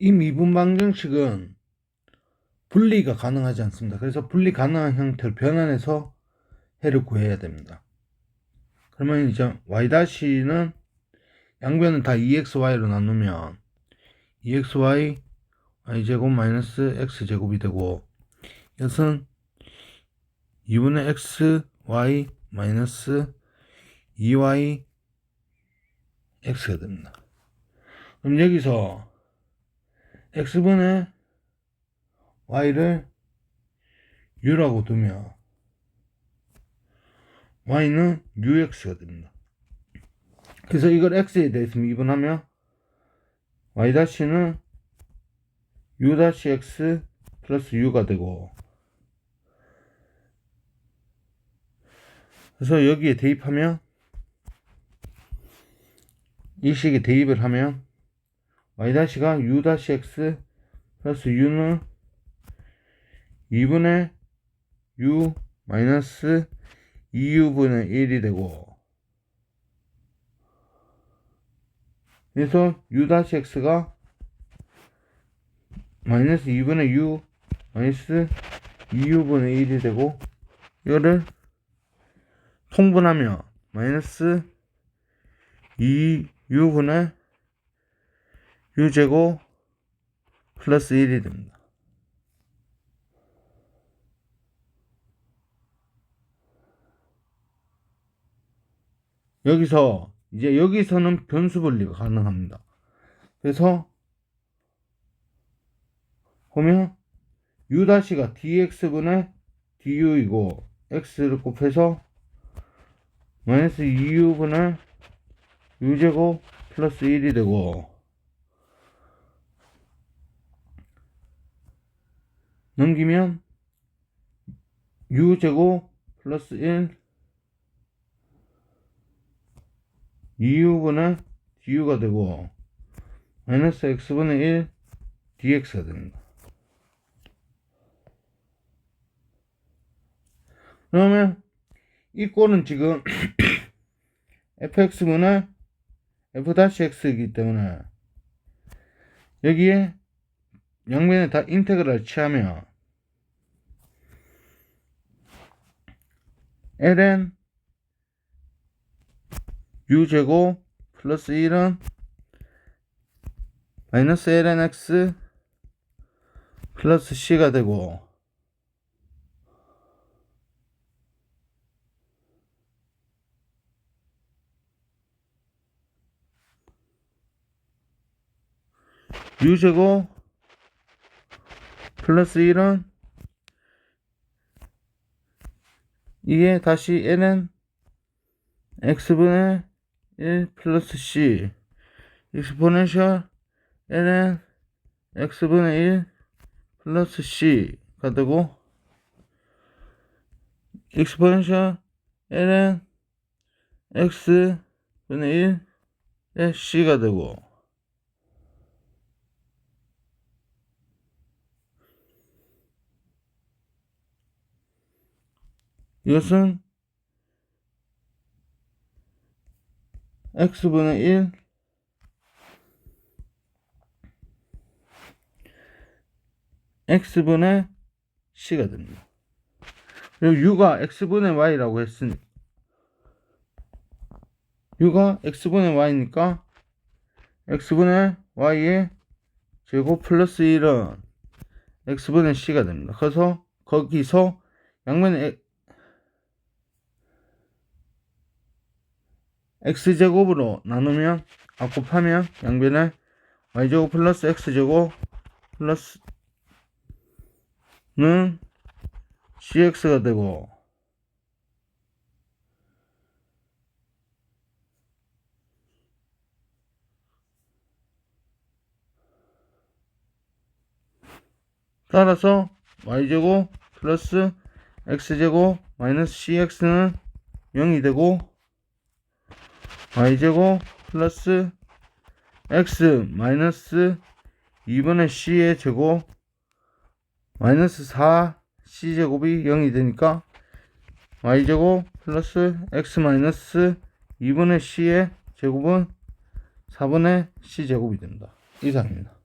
이 미분 방정식은 분리가 가능하지 않습니다. 그래서 분리 가능한 형태로 변환해서 해를 구해야 됩니다. 그러면 이제 y-는 양변은 다 2xy로 나누면 2xy y제곱 마이너스 x제곱이 되고 이것은 2분의 x y 마이너스 2y x가 됩니다. 그럼 여기서 x분의 y를 u라고 두면 y는 ux가 됩니다. 그래서 이걸 x에 대해서 미분하면 y-는 u-x 플러스 u가 되고 그래서 여기에 대입하면 이 식에 대입을 하면 y-가 u-x 플러스 u는 2분의 u 마이너스 2u분의 1이 되고. 그래서 u-x가 마이너스 2분의 u 마이너스 2u분의 1이 되고 이거를 통분하면 마이너스 2u분의 u제곱 플러스 1이 됩니다. 여기서 이제 여기서는 변수 분리가 가능합니다. 그래서 보면 u-가 dx분의 du이고 x를 곱해서 마이너스 2u분의 u제곱 플러스 1이 되고 넘기면 u제곱 플러스 1 2u분의 du가 되고 마이너스 x분의 1 dx가 됩니다. 그러면 이 꼴은 지금 fx분의 f-x이기 때문에 여기에 양면에 다 인테그랄 취하면 ln u제곱 플러스 1은 마이너스 ln x 플러스 c가 되고 u제곱 플러스 1은 이게 다시 ln x분의 1 플러스 c. 익스포넨셜 ln x분의 1 플러스 c가 되고 익스포넨셜 ln x분의 1의 c가 되고 이것은 x분의 1 x분의 c가 됩니다. 그리고 u가 x분의 y라고 했으니 u가 x분의 y니까 x분의 y의 제곱 플러스 1은 x분의 c가 됩니다. 그래서 거기서 양면에 x제곱으로 나누면 아 곱하면 양변에 y제곱 플러스 x제곱 플러스는 cx가 되고 따라서 y제곱 플러스 x제곱 마이너스 cx는 0이 되고 y제곱 플러스 x 마이너스 2분의 c의 제곱 마이너스 4 c제곱이 0이 되니까 y제곱 플러스 x 마이너스 2분의 c의 제곱은 4분의 c제곱이 됩니다. 이상입니다.